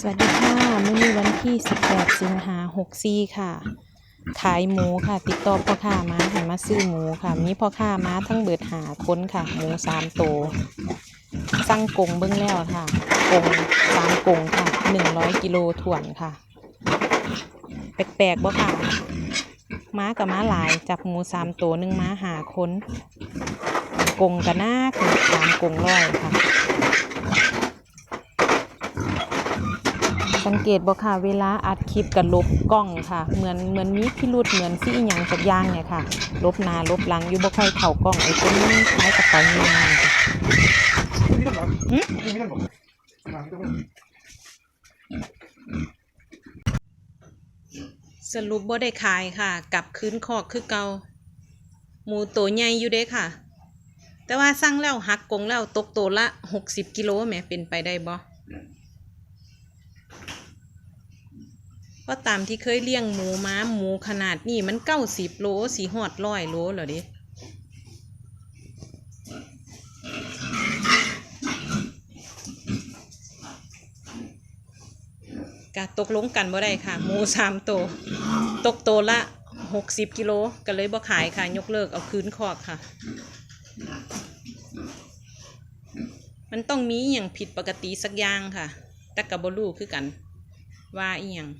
สวัสดีค่ะมื้อนี้วันที่ 18 สิงหา64ค่ะ ขายหมูค่ะ ติดต่อพ่อค้ามาให้มาซื้อหมูค่ะ มีพ่อค้ามาทั้งเบิดหาคนค่ะ หมูสามโตวสั่งกงเบิ้งแล้วค่ะ กงสามกงค่ะ100กิโลถ่วนค่ะ แปลกๆบ่ค่ะ ม้ากับม้าหลายจับหมูสามตัวหนึ่งม้าหาคน กงกับหน้าคสามกงร้อยค่ะ สังเกตบ่ค่ะเวลาอัดคลิปกับลบกล้องค่ะ เหมือนเหมือนมีพิรุษเหมือนซี่อหยังสักอย่างเนี่ยค่ะ ลบหน้าลบหลังอยู่บ่ค่อยเข้ากล้องไอ้ตัวนี้คล้ายกับเป๋าเงินค่ะหึไม่ต้องบอกมาไม่ต้องบอกสรุปบ่ได้ขายค่ะกลับคืนคอกคือเกาหมูตัวใหญ่อยู่เด้ค่ะ แต่ว่าสั่งแล้วหักกงแล้วตกตัวละ60กิโลแหมเป็นไปได้บ่ เพราะตามที่เคยเลี้ยงหมูม้าหมูขนาดนี้มันเก้าสิบโลสีหอดร้อยโลเหรอดิกะตกลงกันบ่ได้ค่ะ หมูสามตัวตกตัวละหกสิบกิโลก็เลยบ่ขายค่ะ ยกเลิกเอาคืนคอกค่ะ มันต้องมีอย่างผิดปกติสักอย่างค่ะ แต่กับ่รู้คือกัน ว่าอีหยัง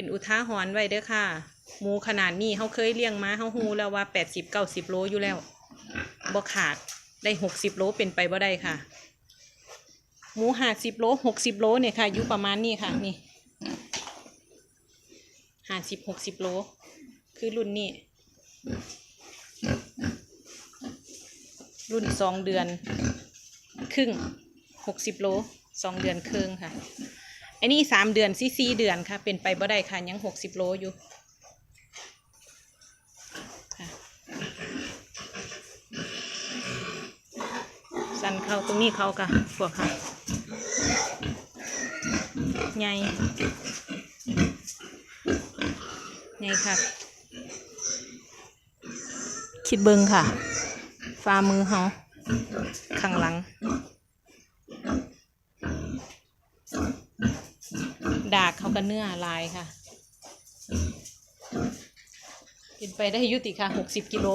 เป็นอุทาหรณ์ไว้เด้อค่ะ หมูขนาดนี้เขาเคยเลี้ยงมาเขาฮูแล้วว่าแปดสิบเก้าสิบโลอยู่แล้วบ่ขาดได้หกสิบโลเป็นไปบ่ได้ค่ะ หมูห้าสิบโลหกสิบโลเนี่ยค่ะอยู่ประมาณนี้ค่ะนี่ห้าสิบหกสิบโล คือรุ่นนี้ รุ่นสองเดือน ครึ่งหกสิบโลสองเดือนครึ่งค่ะ อันนี้สามเดือนสี่สี่เดือนค่ะ เป็นไปบ่ได้ค่ะยังหกสิบโลอยู่สันเขาตรงนี้เขาค่ะพวกค่ะใหญ่ใหญ่ค่ะ คิดเบิงค่ะฝ่ามือเขาข้างหลัง ดากเขากันเนื้อลายค่ะ กินไปได้ยุติค่ะหกสิบกิโล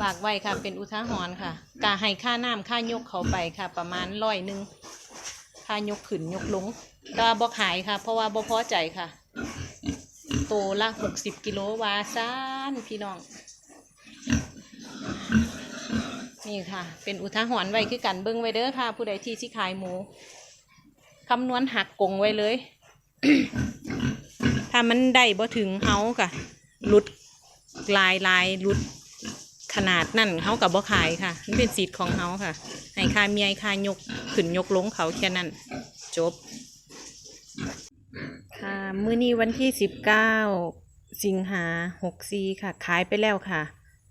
ฝากไว้ค่ะ เป็นอุทาหรณ์ค่ะกาให้ค่าน้ำค่ายกเขาไปค่ะ ประมาณร้อยหนึ่งค่ายกขึ้นยกลงก็บ่ขายค่ะ เพราะว่าบ่พอใจค่ะ โตละหกสิบกิโลวาซานพี่น้อง นี่ค่ะ เป็นอุทาหรณ์ไว้คือกันเบิ้งไว้เด้อค่ะ ผู้ใดที่สิขายหมู คำนวณหักกงไว้เลย ถ้ามันได้บ่ถึงเฮาค่ะหลุดลายลายหลุดขนาดนั่นเขากับบ่ขายค่ะมันเป็นสิทธิ์ของเขาค่ะ ให้ค่าเมียค่ายกขึ้นยกลงเขาแค่นั้น จบ ค่ะมื้อนี้วันที่สิบเก้าสิงหาหกสี่ค่ะ ขายไปแล้วค่ะ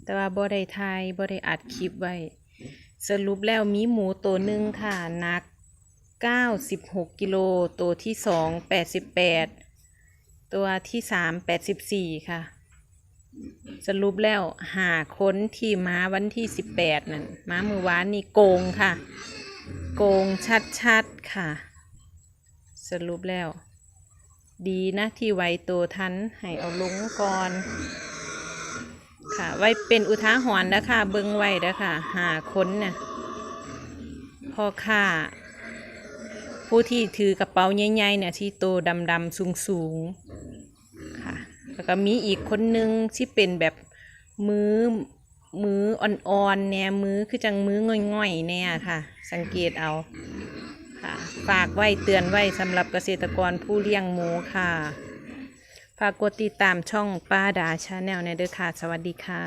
แต่ว่าบ่ได้ถ่ายบ่ได้อัดคลิปไว้ สรุปแล้วมีหมูตัวหนึ่งค่ะหนัก เก้าสิบหกกิโล ตัวที่สองแปดสิบแปดตัวที่สามแปดสิบสี่ค่ะ สรุปแล้วหาค้นที่ม้าวันที่สิบแปดนั่นม้ามือวานนี่โกงค่ะ โกงชัดๆค่ะ สรุปแล้ว ดีนะที่ไวตัวทันให้เอาลงก่อนค่ะ ไว้เป็นอุทาหรณ์นะค่ะเบิ้งไว้นะค่ะหาค้นเนี่ยพอค่า ผู้ที่ถือกระเป๋าใหญ่ๆเนี่ยที่โตดำๆสูงๆค่ะแล้วก็มีอีกคนนึงที่เป็นแบบมือมืออ่อนๆแนมือคือจังมือง่อยๆแน่ค่ะ สังเกตเอาค่ะฝากไว้เตือนไว้สำหรับเกษตรกรผู้เลี้ยงหมูค่ะ ฝากกดติดตามช่องป้าดาชาแนลในเด้อค่ะ สวัสดีค่ะ